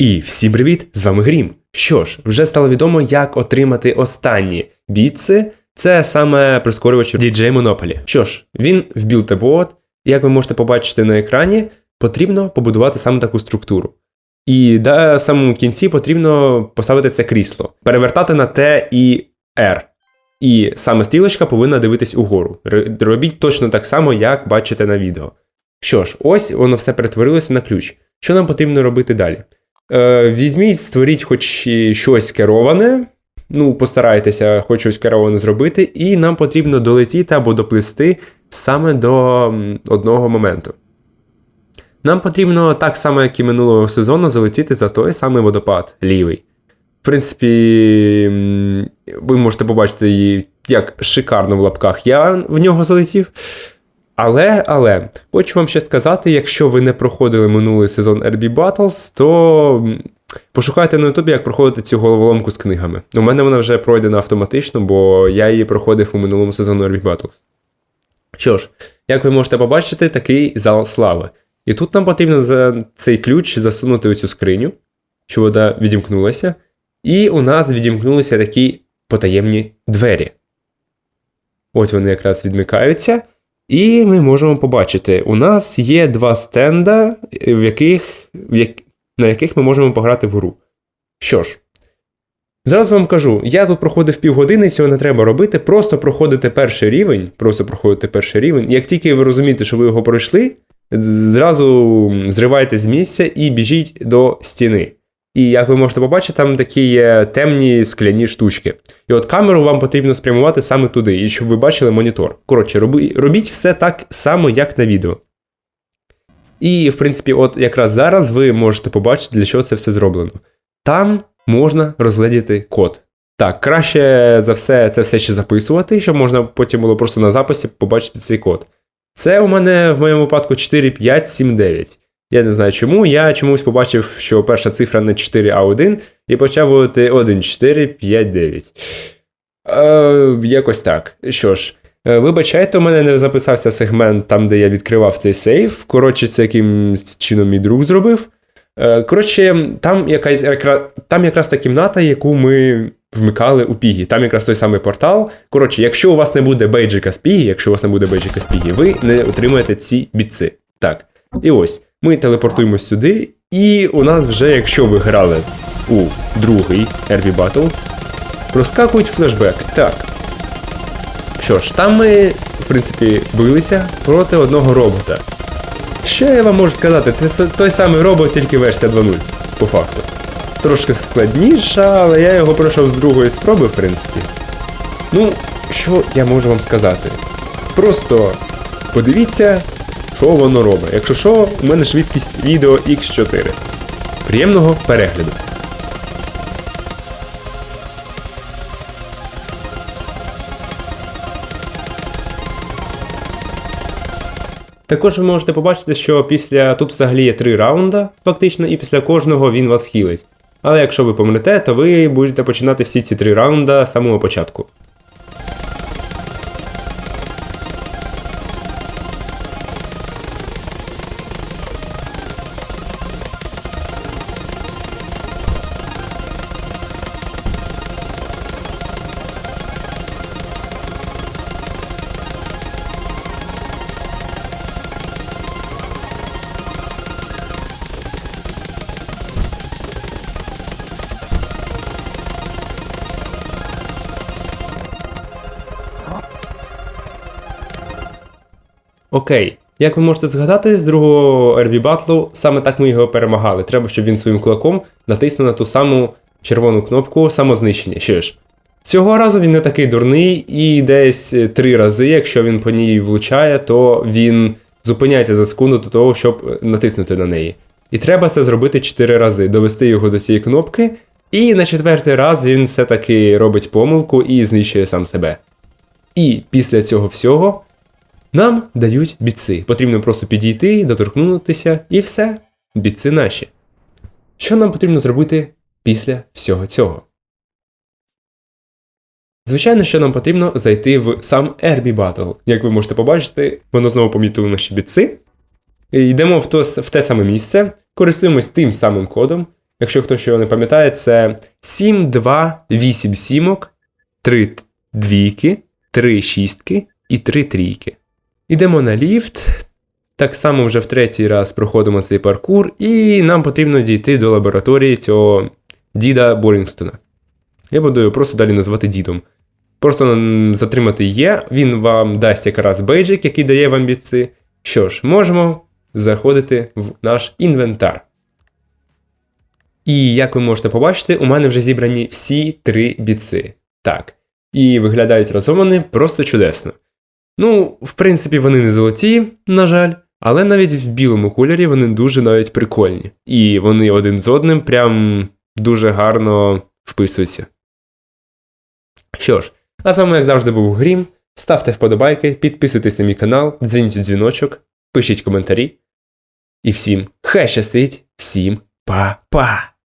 І всім привіт! З вами Грім. Що ж, вже стало відомо, як отримати останні бітси. Це саме прискорювач DJ Monopoly. Що ж, він в і як ви можете побачити на екрані, потрібно побудувати саме таку структуру. І на самому кінці потрібно поставити це крісло, перевертати на Т і R. І саме стрілочка повинна дивитись угору. Робіть точно так само, як бачите на відео. Що ж, ось воно все перетворилося на ключ. Що нам потрібно робити далі? Е, візьміть, створіть хоч щось кероване. Ну, постарайтеся хоч щось кероване зробити, і нам потрібно долетіти або доплисти саме до одного моменту. Нам потрібно так само, як і минулого сезону, залетіти за той самий водопад лівий. В принципі, ви можете побачити як шикарно в лапках я в нього залетів. Але, але, хочу вам ще сказати, якщо ви не проходили минулий сезон RB Battles, то пошукайте на Ютубі, як проходити цю головоломку з книгами. У мене вона вже пройдена автоматично, бо я її проходив у минулому сезону RB Battles. Що ж, як ви можете побачити, такий зал слави. І тут нам потрібно за цей ключ засунути у цю скриню, щоб вона відімкнулася. І у нас відімкнулися такі потаємні двері. Ось вони якраз відмикаються. І ми можемо побачити, у нас є два стенда, в яких, в як, на яких ми можемо пограти в гру. Що ж, зараз вам кажу, я тут проходив півгодини, цього не треба робити. Просто проходите перший рівень, просто проходите перший рівень. Як тільки ви розумієте, що ви його пройшли, зразу зривайте з місця і біжіть до стіни. І як ви можете побачити, там такі є темні скляні штучки. І от камеру вам потрібно спрямувати саме туди, і щоб ви бачили монітор. Коротше, робіть все так само, як на відео. І, в принципі, от якраз зараз ви можете побачити, для чого це все зроблено. Там можна розглядіти код. Так, краще за все це все ще записувати, щоб можна потім було просто на записі побачити цей код. Це у мене в моєму випадку 4579. Я не знаю чому. Я чомусь побачив, що перша цифра не 4, а 1, і почав вводити 1, 4, 5, 9. Е, якось так. Що ж, е, вибачайте, у мене не записався сегмент там, де я відкривав цей сейф. Коротше, це якимсь чином мій друг зробив. Е, коротше, там якась там якраз та кімната, яку ми вмикали у Пігі. Там якраз той самий портал. Коротше, якщо у вас не буде бейджика з Пігі, якщо у вас не буде бейджика з Пігі, ви не отримаєте ці бітси. Так. І ось, ми телепортуємось сюди, і у нас вже, якщо ви грали у другий RV Battle, проскакують флешбеки. Так. Що ж, там ми, в принципі, билися проти одного робота. Що я вам можу сказати? Це той самий робот, тільки версія 2.0, по факту. Трошки складніша, але я його пройшов з другої спроби, в принципі. Ну, що я можу вам сказати? Просто подивіться, що воно робить. Якщо що, у мене швидкість відео X4. Приємного перегляду. Також ви можете побачити, що після тут взагалі є три раунда, фактично, і після кожного він вас хілить. Але якщо ви помрете, то ви будете починати всі ці три раунда з самого початку. Окей. Як ви можете згадати, з другого RB батлу саме так ми його перемагали. Треба, щоб він своїм кулаком натиснув на ту саму червону кнопку самознищення. Що ж, цього разу він не такий дурний, і десь е, три рази, якщо він по ній влучає, то він зупиняється за секунду до того, щоб е, натиснути на неї. І треба це зробити чотири рази, довести його до цієї кнопки, і на четвертий раз він все-таки робить помилку і знищує сам себе. І після цього всього нам дають бітси. Потрібно просто підійти, доторкнутися і все. Бітси наші. Що нам потрібно зробити після всього цього? Звичайно, що нам потрібно зайти в сам RB Battle. Як ви можете побачити, воно знову помітило наші бітси. Йдемо в, то, в те саме місце, користуємось тим самим кодом, Якщо хто ще не пам'ятає, це 7, 2, 8 сімок, 3 двійки, 3 шістки і 3 трійки. Ідемо на ліфт. Так само вже в третій раз проходимо цей паркур, і нам потрібно дійти до лабораторії цього діда Борінгстона. Я буду його просто далі називати дідом. Просто затримати є, він вам дасть якраз бейджик, який дає вам бітси. Що ж, можемо заходити в наш інвентар. І як ви можете побачити, у мене вже зібрані всі три бітси. Так. І виглядають разом вони просто чудесно. Ну, в принципі, вони не золоті, на жаль, але навіть в білому кольорі вони дуже навіть прикольні. І вони один з одним прям дуже гарно вписуються. Що ж, а з вами, як завжди, був Грім. Ставте вподобайки, підписуйтесь на мій канал, дзвініть у дзвіночок, пишіть коментарі. І всім хай щастить, всім па-па!